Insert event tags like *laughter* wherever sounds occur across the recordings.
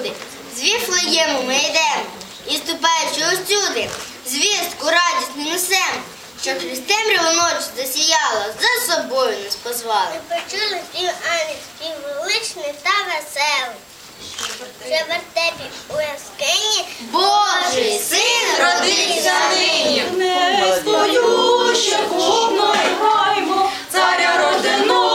люди! З Віфлеєму ми йдемо, і ступаючи усюди, звістку радісну несемо, що Христемрява ночі засіяла, за собою нас позвали. Почули спів Ані, спів величний та веселий. Що в вертепі у яскині Божий син родився нині. Не стою, ще гумно граймо, царя рожденого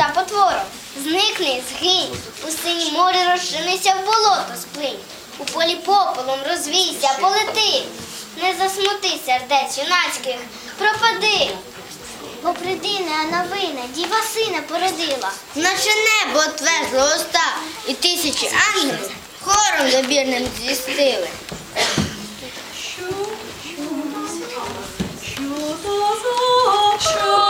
пуста потвора. Зникни, згинь, у синій морі розчинися в болото сплинь. У полі пополом розвійся, полети. Не засмути сердець юнацьких, пропади. Бо придина новина, діва сина породила. Наче небо отверзло уста, і тисячі ангелів хором забірним зістили. Що то за, що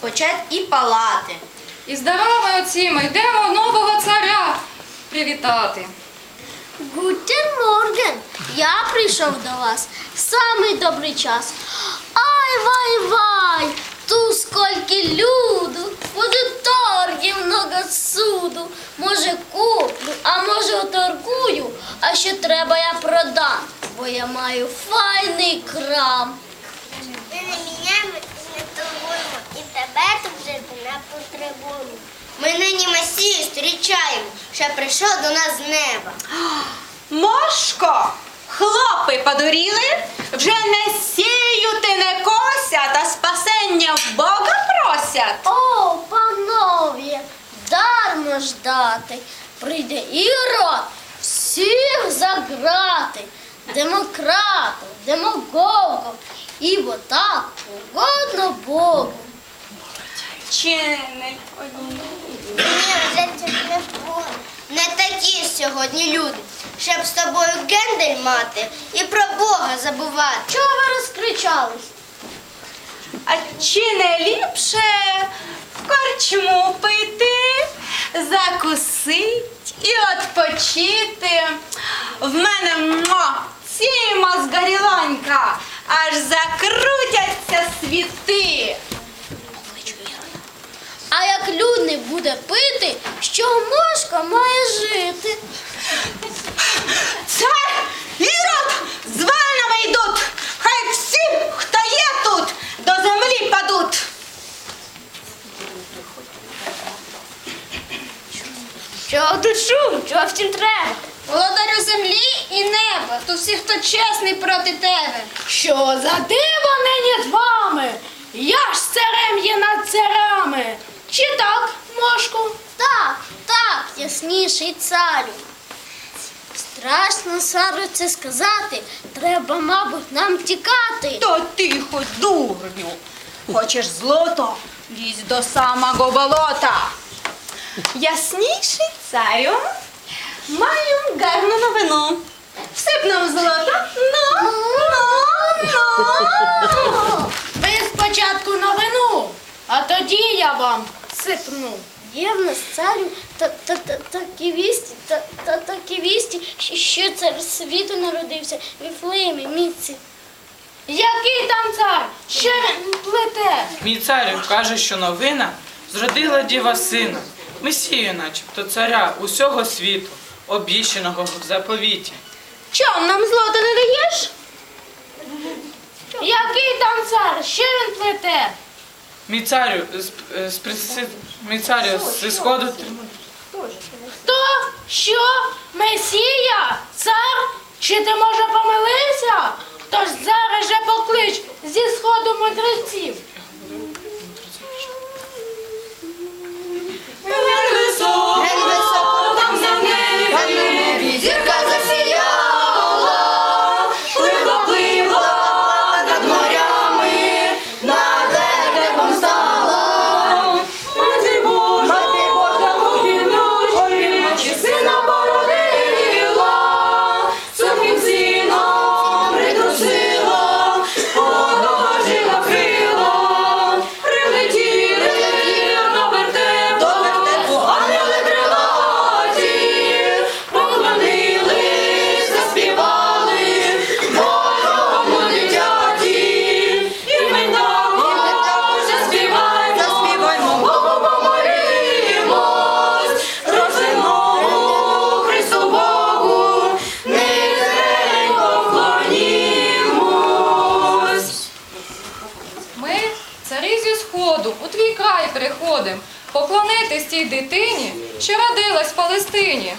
почет і палати. І з дарами оціми йдемо нового царя привітати. Гутен Морген, я прийшов до вас самий добрий час. Ай вай вай, ту скільки люду, буде торгів много суду. Може куплю, а може оторгую, а що треба я продам, бо я маю файний крам. Ми не міняємо тебе жити не потребуємо. Ми нині Месію зустрічаємо, що прийшов до нас з неба. *gasps* Мошко, хлопи подуріли, вже не сіють і не косять, а спасення в Бога просять. О, панове, дармо ждати, прийде ірод, всіх заграти, демократів, демагогів, і бо так угодно Богу. Не Ні, вже не буде. Не такі сьогодні люди, щоб з тобою гендель мати і про Бога забувати. Чого ви розкричались? А чи не ліпше в корчму пити, закусить і відпочити? В мене мо, ці мозгарілонька, аж закрутяться світи. А як людний буде пити, що мошка має жити. Цар Ірод з ванами йдуть. Хай всі, хто є тут, до землі падуть. Чого тут шум? Чого всім треба? Володарю землі і неба, то всі, хто чесний проти тебе. Що за диво нині з вами? Я ж царем є над царами. Чи так, мошку? Так, так, ясніший царю. Страшно, Сару, це сказати. Треба, мабуть, нам тікати. То тихо, дурню. Хочеш злото? Лізь до самого болота. Ясніший царю, маю гарну новину. Всип нам золото. Ну, ну, ну. Ви спочатку новину, а тоді я вам сипну. Є в нас царю та, та, та, такі вісті, та, та, такі вісті, що- цар світу народився в Віфлеємі, місці. Який там цар? Що він плете? Мій царю каже, що новина зродила діва сина, месію, начебто царя усього світу, обіщеного в заповіті. Чом нам злото не даєш? Який там цар? Що він плете? Мій царю з, е, з, приси- мій царю зі сходу Хто? Що? Месія? Цар? Чи ти може помилився? Тож зараз же поклич зі сходу мудреців. Ген сходу, у твій край приходим, поклонитись тій дитині, що родилась в Палестині.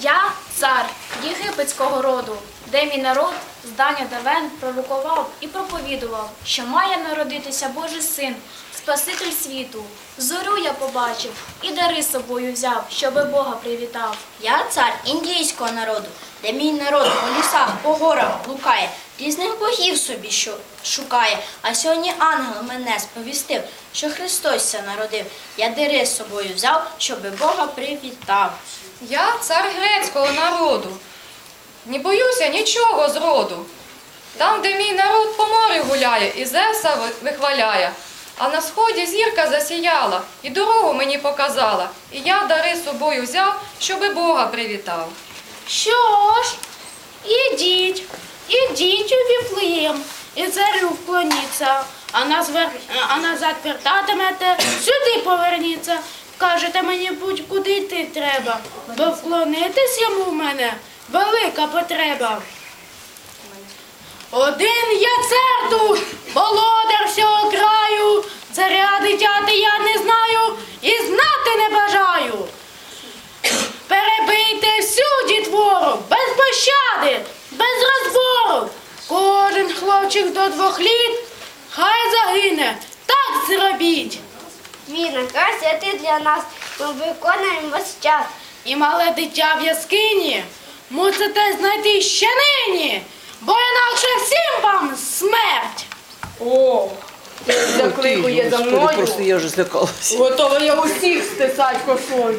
Я цар єгипетського роду, де мій народ з давня давен пророкував і проповідував, що має народитися Божий син, Спаситель світу. Зорю я побачив і дари з собою взяв, щоби Бога привітав. Я цар індійського народу, де мій народ по лісах, по горах блукає, різних богів собі що шукає. А сьогодні ангел мене сповістив, що Христос ся народив. Я дири з собою взяв, щоби Бога привітав. Я цар грецького народу. Не боюся нічого зроду. Там, де мій народ по морю гуляє і Зевса вихваляє. А на сході зірка засіяла і дорогу мені показала. І я дари з собою взяв, щоби Бога привітав. Що ж, ідіть, ідіть у Віфлеєм і царю вклоніться, а, назвер... а назад вертатимете, сюди поверніться. Кажете мені будь-куди йти треба, бо вклонитись йому в мене велика потреба. Один я цар тут, володар всього краю, царя дитяти я не знаю і знати не бажаю. Перебийте всю дітвору, без пощади, без розбору. Кожен хлопчик до двох літ хай загине, так зробіть. Твій наказ ти для нас, ми виконуємо весь час. І мале дитя в яскині мусите знайти ще нині, бо інакше всім вам смерть. О, закликує за мною. Просто я вже злякалася. Готова я усіх стисать косою.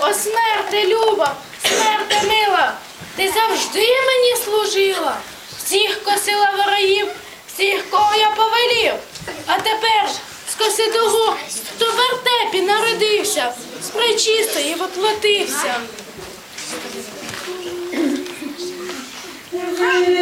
О, смерти, люба, смерти мила, ти завжди мені служила. Всіх косила ворогів, всіх, кого я повелів. А тепер ж скоси того, хто в вертепі народився, з причистої воплотився. Вилась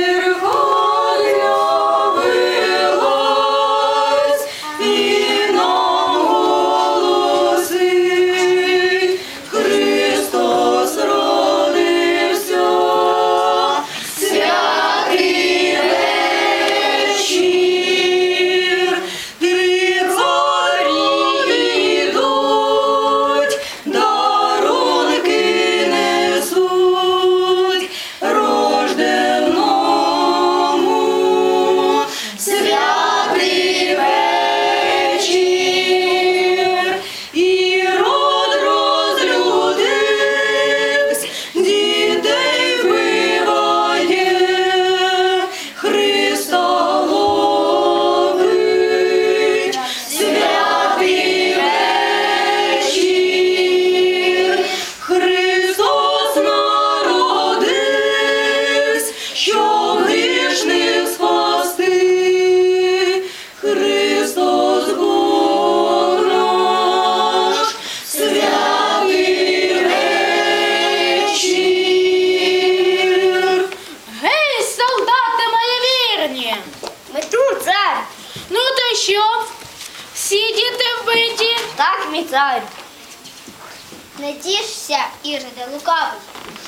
Не тішся, Іроде лукавий,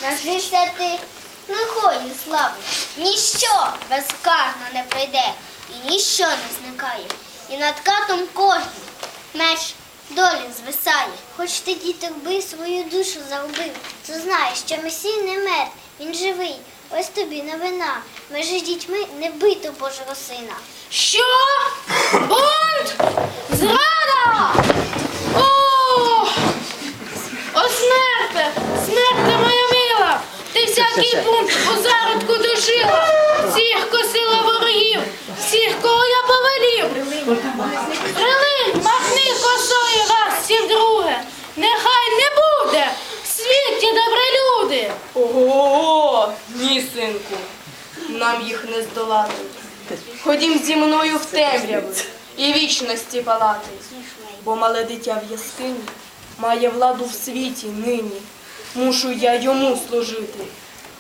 назвися ти лихої слави. Ніщо безкарно не прийде, і ніщо не зникає. І над катом кожен меч долі звисає. Хоч ти діток би свою душу загубив, то знаєш, що Месій не мер, він живий. Ось тобі новина. З дітьми не бито Божого сина. Що? Бунт? Зрада? Ти всякий бунт у зародку душила, всіх косила ворогів, всіх, кого я повелів. Прилинь, махни косою раз, всім друге. Нехай не буде в світі добре люди. Ого, ні, синку, нам їх не здолати. Ходім зі мною в темряву і вічності палати, бо мале дитя в яскині має владу в світі нині. Мушу я йому служити,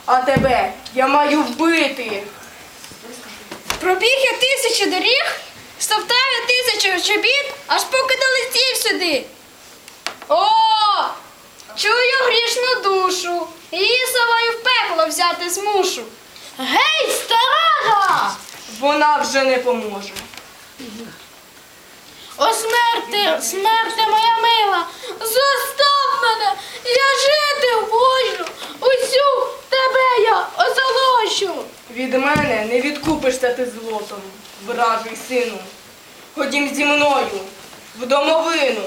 а тебе я маю вбити. Пробіг я тисячу доріг, стоптав я тисячу чобіт, аж поки долетів сюди. О, чую грішну душу, її совою в пекло взяти змушу. Гей, старага! Вона вже не поможе. О, смерти, смерти моя мила, зостав мене, я жити хочу, усю тебе я озолощу. Від мене не відкупишся ти злотом, вражий сину. Ходім зі мною в домовину.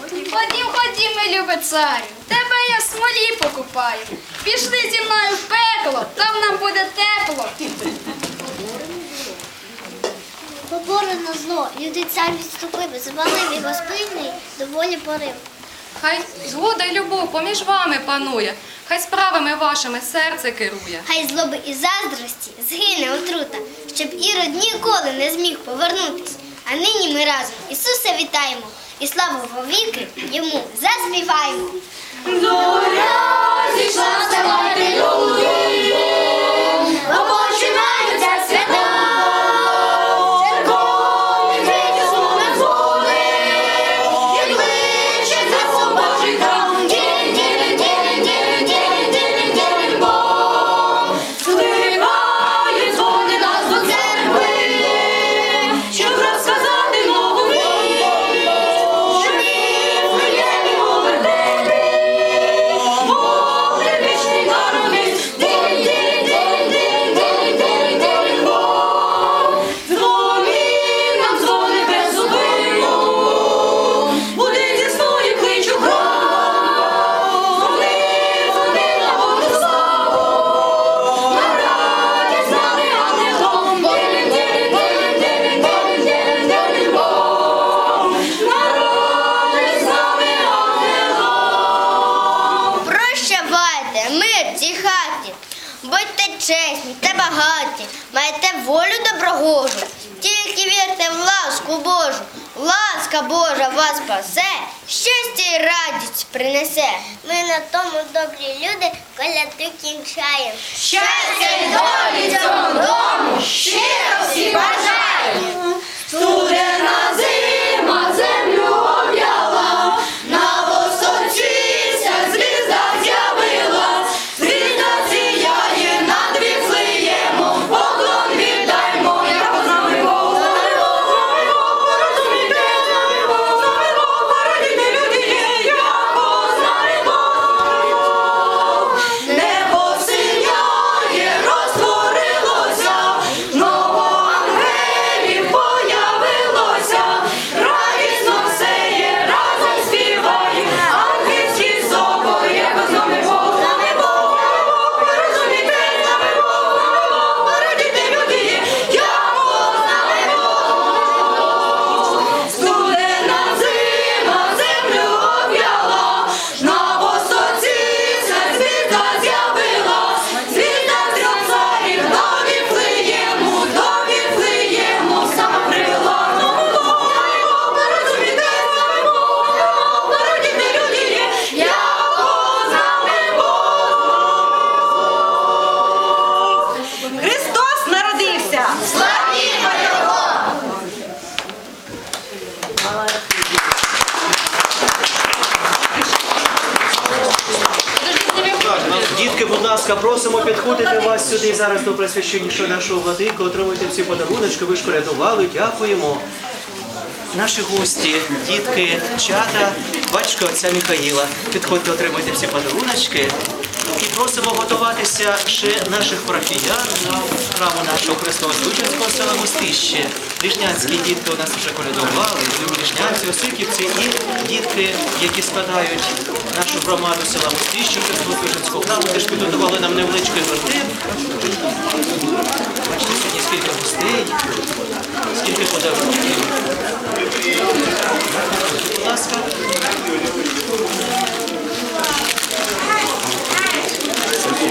Ходім, ходім, мій любий царю, тебе я в смолі покупаю. Пішли зі мною в пекло, там нам буде тепло. Поборено зло, люди цар відступив, звалив його спинний доволі порив. Хай згода й любов поміж вами панує, хай справами вашими серце керує. Хай злоби і заздрості згине отрута, щоб ірод ніколи не зміг повернутись. А нині ми разом Ісуса вітаємо і славу віки йому заспіваємо. Починаються чесні та багаті, майте волю доброгожу, тільки вірте в ласку Божу, ласка Божа вас спасе, щастя і радість принесе. Ми на тому добрі люди коляду кінчаємо. Щастя і долі цьому дому, щиро всі бажаємо. Студена зима Дітки, будь ласка, просимо підходити вас сюди зараз до присвящення нашого владика. Отримуйте всі подаруночки, ви ж дякуємо. Наші гості, дітки, чата, батько отця Михаїла, Підходьте, отримуйте всі подаруночки. Просимо готуватися ще наших парафіян на храму нашого Христового Звичайського села Мостище. Лішнянські дітки у нас вже колядували, Лішнянці, Осиківці і дітки, які складають нашу громаду села Мостище Христового Звичайського храму, теж підготували нам невеличкий гостин. Бачите, сьогодні скільки гостей, скільки подарунків. Будь ласка.